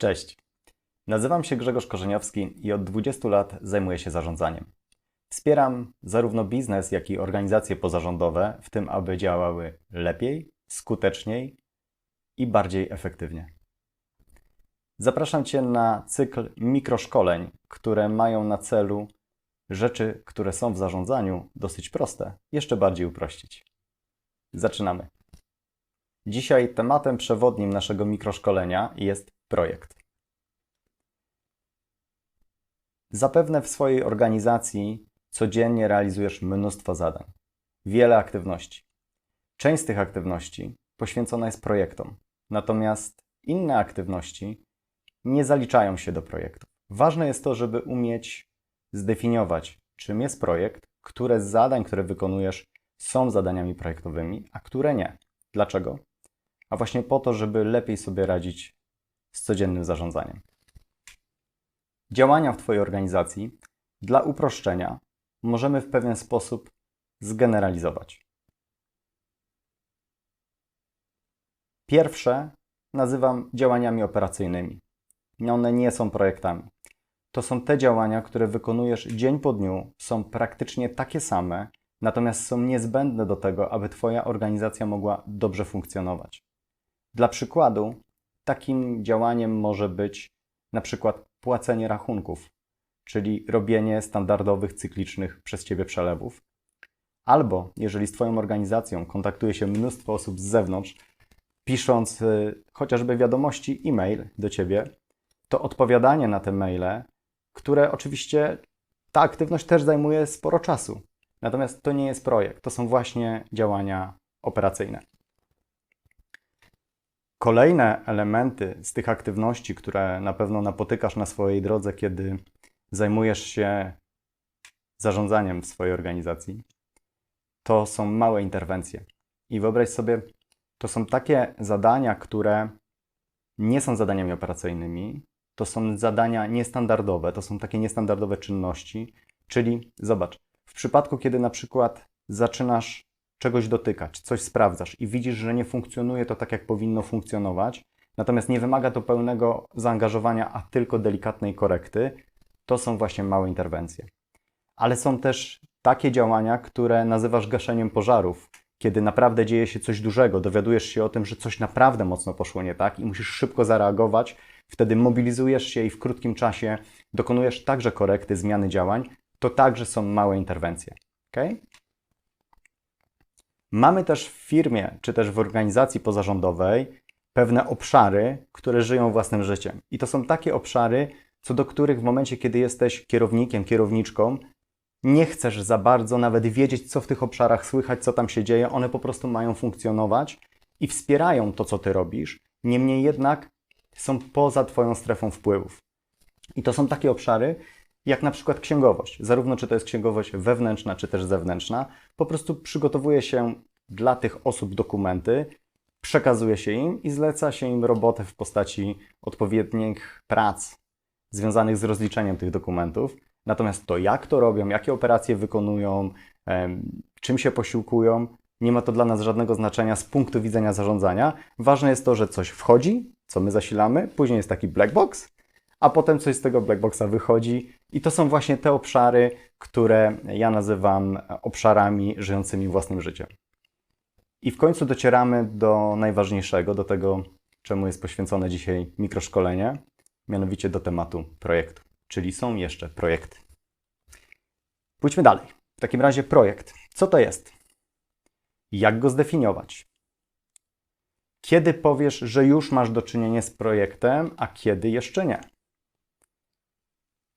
Cześć. Nazywam się Grzegorz Korzeniowski i od 20 lat zajmuję się zarządzaniem. Wspieram zarówno biznes, jak i organizacje pozarządowe w tym, aby działały lepiej, skuteczniej i bardziej efektywnie. Zapraszam Cię na cykl mikroszkoleń, które mają na celu rzeczy, które są w zarządzaniu dosyć proste, jeszcze bardziej uprościć. Zaczynamy. Dzisiaj tematem przewodnim naszego mikroszkolenia jest projekt. Zapewne w swojej organizacji codziennie realizujesz mnóstwo zadań, wiele aktywności. Część z tych aktywności poświęcona jest projektom, natomiast inne aktywności nie zaliczają się do projektu. Ważne jest to, żeby umieć zdefiniować, czym jest projekt, które z zadań, które wykonujesz, są zadaniami projektowymi, a które nie. Dlaczego? A właśnie po to, żeby lepiej sobie radzić z codziennym zarządzaniem. Działania w Twojej organizacji dla uproszczenia możemy w pewien sposób zgeneralizować. Pierwsze nazywam działaniami operacyjnymi. One nie są projektami. To są te działania, które wykonujesz dzień po dniu, są praktycznie takie same, natomiast są niezbędne do tego, aby Twoja organizacja mogła dobrze funkcjonować. Dla przykładu, takim działaniem może być na przykład płacenie rachunków, czyli robienie standardowych, cyklicznych przez Ciebie przelewów. Albo jeżeli z Twoją organizacją kontaktuje się mnóstwo osób z zewnątrz, pisząc y, chociażby wiadomości e-mail do Ciebie, to odpowiadanie na te maile, które oczywiście ta aktywność też zajmuje sporo czasu. Natomiast to nie jest projekt, to są właśnie działania operacyjne. Kolejne elementy z tych aktywności, które na pewno napotykasz na swojej drodze, kiedy zajmujesz się zarządzaniem w swojej organizacji, to są małe interwencje. I wyobraź sobie, to są takie zadania, które nie są zadaniami operacyjnymi, to są zadania niestandardowe, to są takie niestandardowe czynności. Czyli zobacz, w przypadku, kiedy na przykład zaczynasz czegoś dotykać, coś sprawdzasz i widzisz, że nie funkcjonuje to tak, jak powinno funkcjonować, natomiast nie wymaga to pełnego zaangażowania, a tylko delikatnej korekty, to są właśnie małe interwencje. Ale są też takie działania, które nazywasz gaszeniem pożarów, kiedy naprawdę dzieje się coś dużego, dowiadujesz się o tym, że coś naprawdę mocno poszło nie tak i musisz szybko zareagować, wtedy mobilizujesz się i w krótkim czasie dokonujesz także korekty, zmiany działań, to także są małe interwencje. Okay? Mamy też w firmie, czy też w organizacji pozarządowej pewne obszary, które żyją własnym życiem. I to są takie obszary, co do których w momencie, kiedy jesteś kierownikiem, kierowniczką, nie chcesz za bardzo nawet wiedzieć, co w tych obszarach słychać, co tam się dzieje. One po prostu mają funkcjonować i wspierają to, co ty robisz. Niemniej jednak są poza Twoją strefą wpływów. I to są takie obszary, jak na przykład księgowość. Zarówno czy to jest księgowość wewnętrzna, czy też zewnętrzna. Po prostu przygotowuje się dla tych osób dokumenty, przekazuje się im i zleca się im robotę w postaci odpowiednich prac związanych z rozliczeniem tych dokumentów. Natomiast to, jak to robią, jakie operacje wykonują, czym się posiłkują, nie ma to dla nas żadnego znaczenia z punktu widzenia zarządzania. Ważne jest to, że coś wchodzi, co my zasilamy, później jest taki black box, a potem coś z tego black boxa wychodzi i to są właśnie te obszary, które ja nazywam obszarami żyjącymi własnym życiem. I w końcu docieramy do najważniejszego, do tego, czemu jest poświęcone dzisiaj mikroszkolenie, mianowicie do tematu projektu, czyli są jeszcze projekty. Pójdźmy dalej. W takim razie projekt. Co to jest? Jak go zdefiniować? Kiedy powiesz, że już masz do czynienia z projektem, a kiedy jeszcze nie?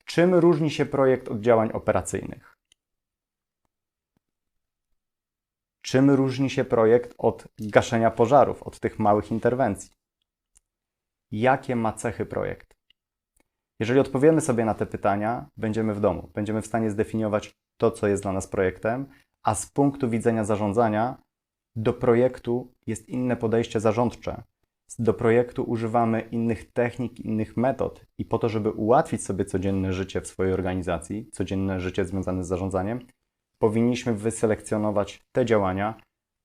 Czym różni się projekt od działań operacyjnych? Czym różni się projekt od gaszenia pożarów, od tych małych interwencji? Jakie ma cechy projekt? Jeżeli odpowiemy sobie na te pytania, będziemy w domu, będziemy w stanie zdefiniować to, co jest dla nas projektem, a z punktu widzenia zarządzania do projektu jest inne podejście zarządcze. Do projektu używamy innych technik, innych metod i po to, żeby ułatwić sobie codzienne życie w swojej organizacji, codzienne życie związane z zarządzaniem, powinniśmy wyselekcjonować te działania,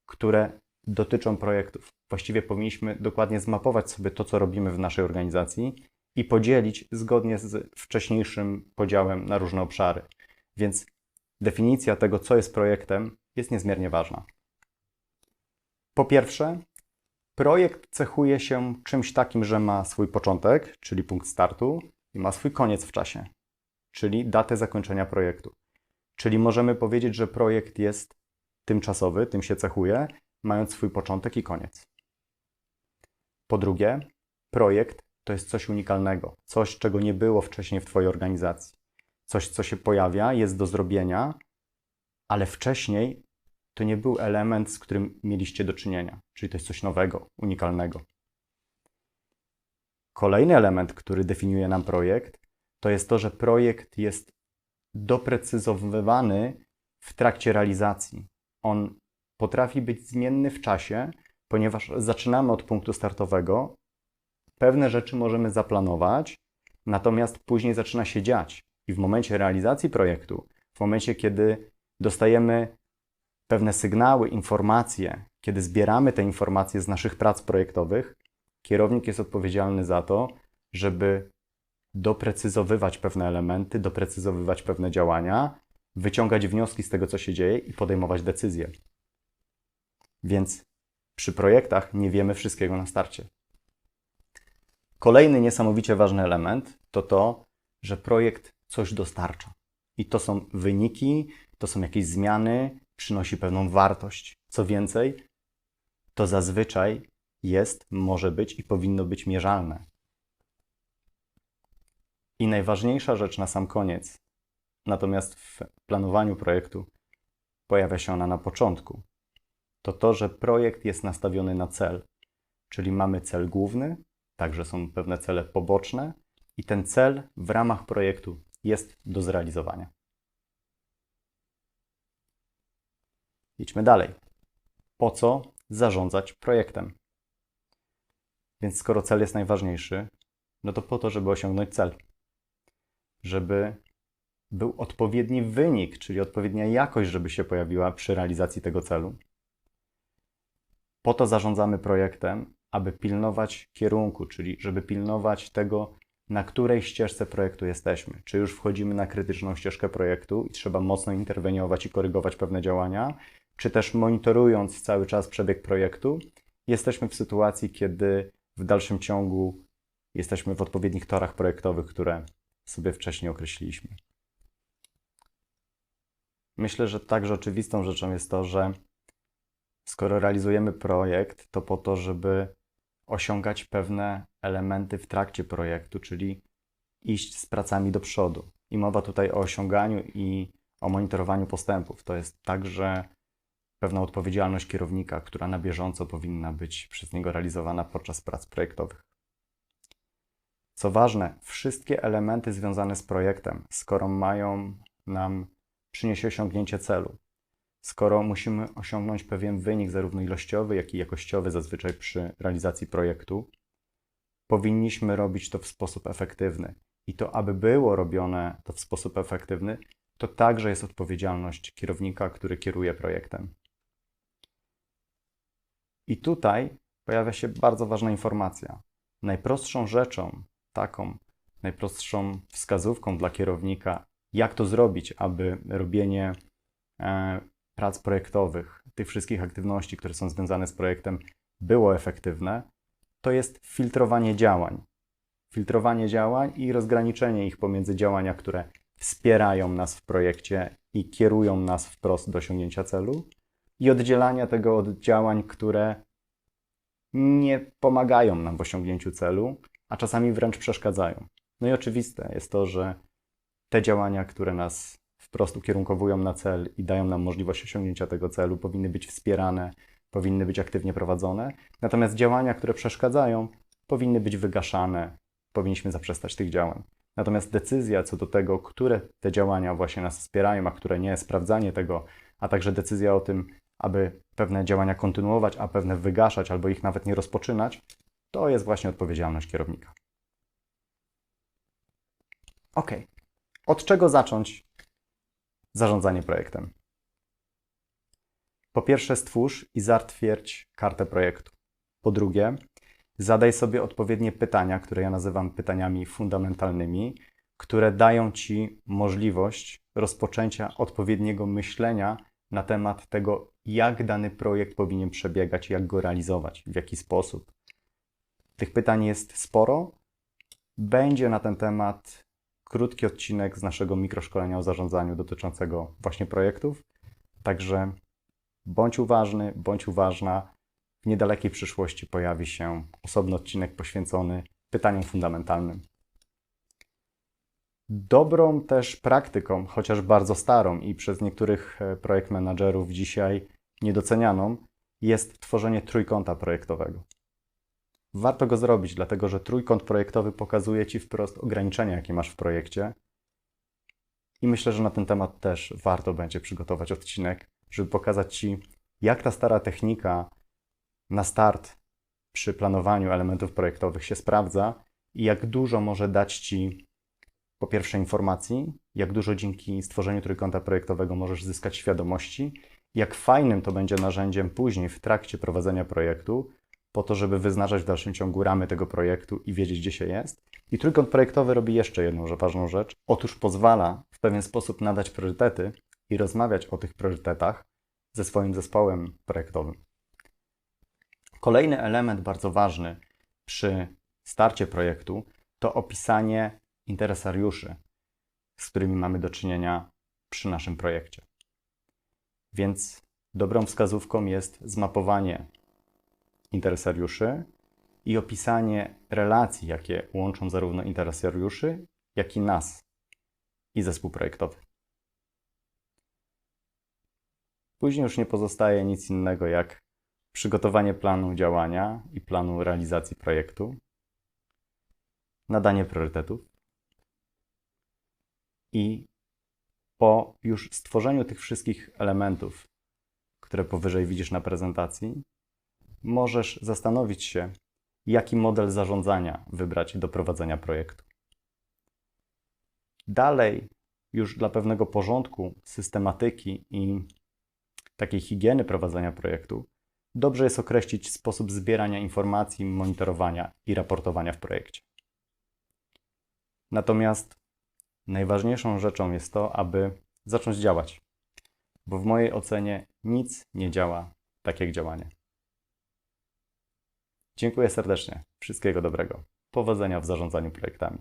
które dotyczą projektów. Właściwie powinniśmy dokładnie zmapować sobie to, co robimy w naszej organizacji i podzielić zgodnie z wcześniejszym podziałem na różne obszary. Więc definicja tego, co jest projektem, jest niezmiernie ważna. Po pierwsze, projekt cechuje się czymś takim, że ma swój początek, czyli punkt startu, i ma swój koniec w czasie, czyli datę zakończenia projektu. Czyli możemy powiedzieć, że projekt jest tymczasowy, tym się cechuje, mając swój początek i koniec. Po drugie, projekt to jest coś unikalnego, coś, czego nie było wcześniej w Twojej organizacji. Coś, co się pojawia, jest do zrobienia, ale wcześniej to nie był element, z którym mieliście do czynienia, czyli to jest coś nowego, unikalnego. Kolejny element, który definiuje nam projekt, to jest to, że projekt jest doprecyzowywany w trakcie realizacji. On potrafi być zmienny w czasie, ponieważ zaczynamy od punktu startowego. Pewne rzeczy możemy zaplanować, natomiast później zaczyna się dziać. I w momencie realizacji projektu, w momencie, kiedy dostajemy pewne sygnały, informacje, kiedy zbieramy te informacje z naszych prac projektowych, kierownik jest odpowiedzialny za to, żeby doprecyzowywać pewne elementy, doprecyzowywać pewne działania, wyciągać wnioski z tego, co się dzieje i podejmować decyzje. Więc przy projektach nie wiemy wszystkiego na starcie. Kolejny niesamowicie ważny element to to, że projekt coś dostarcza. I to są wyniki, to są jakieś zmiany, przynosi pewną wartość. Co więcej, to zazwyczaj jest, może być i powinno być mierzalne. I najważniejsza rzecz na sam koniec, natomiast w planowaniu projektu pojawia się ona na początku, to to, że projekt jest nastawiony na cel. Czyli mamy cel główny, także są pewne cele poboczne, i ten cel w ramach projektu jest do zrealizowania. Idźmy dalej. Po co zarządzać projektem? Więc skoro cel jest najważniejszy, no to po to, żeby osiągnąć cel. Żeby był odpowiedni wynik, czyli odpowiednia jakość, żeby się pojawiła przy realizacji tego celu. Po to zarządzamy projektem, aby pilnować kierunku, czyli żeby pilnować tego, na której ścieżce projektu jesteśmy. Czy już wchodzimy na krytyczną ścieżkę projektu i trzeba mocno interweniować i korygować pewne działania, czy też monitorując cały czas przebieg projektu, jesteśmy w sytuacji, kiedy w dalszym ciągu jesteśmy w odpowiednich torach projektowych, które sobie wcześniej określiliśmy. Myślę, że także oczywistą rzeczą jest to, że skoro realizujemy projekt, to po to, żeby osiągać pewne elementy w trakcie projektu, czyli iść z pracami do przodu. I mowa tutaj o osiąganiu i o monitorowaniu postępów. To jest także pewna odpowiedzialność kierownika, która na bieżąco powinna być przez niego realizowana podczas prac projektowych. Co ważne, wszystkie elementy związane z projektem, skoro mają nam przynieść osiągnięcie celu, skoro musimy osiągnąć pewien wynik, zarówno ilościowy, jak i jakościowy, zazwyczaj przy realizacji projektu, powinniśmy robić to w sposób efektywny. I to, aby było robione to w sposób efektywny, to także jest odpowiedzialność kierownika, który kieruje projektem. I tutaj pojawia się bardzo ważna informacja. Najprostszą rzeczą, taką najprostszą wskazówką dla kierownika, jak to zrobić, aby robienie e, prac projektowych, tych wszystkich aktywności, które są związane z projektem, było efektywne, to jest filtrowanie działań. Filtrowanie działań i rozgraniczenie ich pomiędzy działania, które wspierają nas w projekcie i kierują nas wprost do osiągnięcia celu, i oddzielania tego od działań, które nie pomagają nam w osiągnięciu celu, a czasami wręcz przeszkadzają. No i oczywiste jest to, że te działania, które nas wprost ukierunkowują na cel i dają nam możliwość osiągnięcia tego celu, powinny być wspierane, powinny być aktywnie prowadzone. Natomiast działania, które przeszkadzają, powinny być wygaszane, powinniśmy zaprzestać tych działań. Natomiast decyzja co do tego, które te działania właśnie nas wspierają, a które nie, sprawdzanie tego, a także decyzja o tym, aby pewne działania kontynuować, a pewne wygaszać albo ich nawet nie rozpoczynać, to jest właśnie odpowiedzialność kierownika. Ok. Od czego zacząć zarządzanie projektem? Po pierwsze, stwórz i zatwierdź kartę projektu. Po drugie, Zadaj sobie odpowiednie pytania, które ja nazywam pytaniami fundamentalnymi, które dają Ci możliwość rozpoczęcia odpowiedniego myślenia na temat tego, jak dany projekt powinien przebiegać, jak go realizować, w jaki sposób. Tych pytań jest sporo. Będzie na ten temat krótki odcinek z naszego mikroszkolenia o zarządzaniu dotyczącego właśnie projektów. Także bądź uważny, bądź uważna. W niedalekiej przyszłości pojawi się osobny odcinek poświęcony pytaniom fundamentalnym. Dobrą też praktyką, chociaż bardzo starą i przez niektórych e, projekt managerów dzisiaj niedocenianą, jest tworzenie trójkąta projektowego. Warto go zrobić, dlatego że trójkąt projektowy pokazuje Ci wprost ograniczenia, jakie masz w projekcie. I myślę, że na ten temat też warto będzie przygotować odcinek, żeby pokazać Ci, jak ta stara technika na start przy planowaniu elementów projektowych się sprawdza i jak dużo może dać Ci po pierwsze informacji, jak dużo dzięki stworzeniu trójkąta projektowego możesz zyskać świadomości, jak fajnym to będzie narzędziem później w trakcie prowadzenia projektu, po to, żeby wyznaczać w dalszym ciągu ramy tego projektu i wiedzieć, gdzie się jest. I trójkąt projektowy robi jeszcze jedną ważną rzecz. Otóż pozwala w pewien sposób nadać priorytety i rozmawiać o tych priorytetach ze swoim zespołem projektowym. Kolejny element bardzo ważny przy starcie projektu to opisanie interesariuszy, z którymi mamy do czynienia przy naszym projekcie. Więc dobrą wskazówką jest zmapowanie interesariuszy i opisanie relacji, jakie łączą zarówno interesariuszy, jak i nas i zespół projektowy. Później już nie pozostaje nic innego jak przygotowanie planu działania i planu realizacji projektu, nadanie priorytetów i po już stworzeniu tych wszystkich elementów, które powyżej widzisz na prezentacji, możesz zastanowić się, jaki model zarządzania wybrać do prowadzenia projektu. Dalej, już dla pewnego porządku, systematyki i takiej higieny prowadzenia projektu, dobrze jest określić sposób zbierania informacji, monitorowania i raportowania w projekcie. Natomiast najważniejszą rzeczą jest to, aby zacząć działać, bo w mojej ocenie nic nie działa tak jak działanie. Dziękuję serdecznie. Wszystkiego dobrego. Powodzenia w zarządzaniu projektami.